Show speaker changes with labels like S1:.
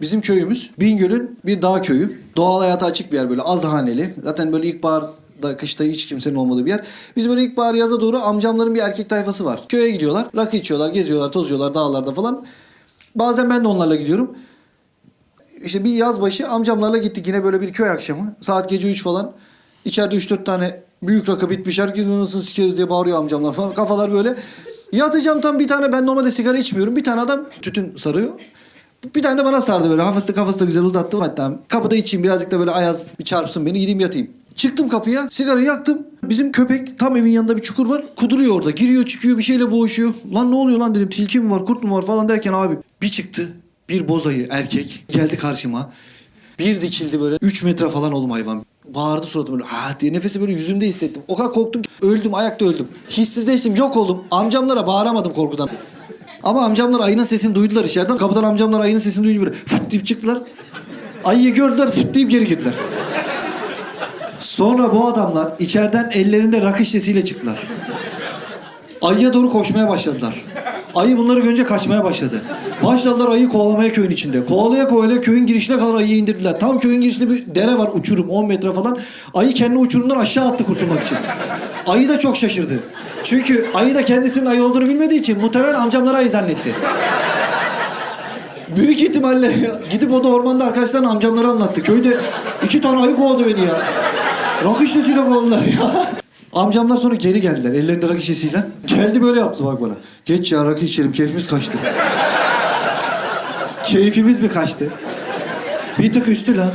S1: Bizim köyümüz Bingöl'ün bir dağ köyü. Doğal hayata açık bir yer böyle az haneli. Zaten böyle ilkbaharda kışta hiç kimsenin olmadığı bir yer. Biz böyle ilkbahar yaza doğru amcamların bir erkek tayfası var. Köye gidiyorlar. Rakı içiyorlar, geziyorlar, tozuyorlar dağlarda falan. Bazen ben de onlarla gidiyorum. İşte bir yaz başı amcamlarla gittik yine böyle bir köy akşamı. Saat gece 3 falan. İçeride 3-4 tane büyük rakı bitmiş. Herkes nasıl sikeriz diye bağırıyor amcamlar falan. Kafalar böyle. Yatacağım tam bir tane ben normalde sigara içmiyorum. Bir tane adam tütün sarıyor. Bir tane de bana sardı böyle. Kafası da, kafası da güzel uzattı. Hatta kapıda içeyim birazcık da böyle ayaz bir çarpsın beni gideyim yatayım. Çıktım kapıya sigarayı yaktım. Bizim köpek tam evin yanında bir çukur var. Kuduruyor orada. Giriyor çıkıyor bir şeyle boğuşuyor. Lan ne oluyor lan dedim. Tilki mi var kurt mu var falan derken abi bir çıktı. Bir bozayı erkek geldi karşıma. Bir dikildi böyle 3 metre falan oğlum hayvan. Bağırdı suratım böyle ha diye nefesi böyle yüzümde hissettim. O kadar korktum ki öldüm ayakta öldüm. Hissizleştim yok oldum. Amcamlara bağıramadım korkudan. Ama amcamlar ayının sesini duydular içeriden. Kapıdan amcamlar ayının sesini duyunca böyle fıt deyip çıktılar. Ayıyı gördüler fıt deyip geri girdiler. Sonra bu adamlar içeriden ellerinde rakı şişesiyle çıktılar. Ayıya doğru koşmaya başladılar. Ayı bunları görünce kaçmaya başladı. Başladılar ayıyı kovalamaya köyün içinde. Kovalaya kovalaya köyün girişine kadar ayıyı indirdiler. Tam köyün girişinde bir dere var uçurum 10 metre falan. Ayı kendini uçurumdan aşağı attı kurtulmak için. Ayı da çok şaşırdı. Çünkü ayı da kendisinin ayı olduğunu bilmediği için muhtemelen amcamları ayı zannetti. Büyük ihtimalle gidip o da ormanda arkadaşlarına amcamları anlattı. Köyde iki tane ayı kovaladı beni ya. Rakı şişesiyle kovaladılar ya. Amcamlar sonra geri geldiler ellerinde rakı şişesiyle. Geldi böyle yaptı bak bana. Geç ya rakı içelim keyfimiz kaçtı. Keyfimiz mi kaçtı? Bir tık üstü lan.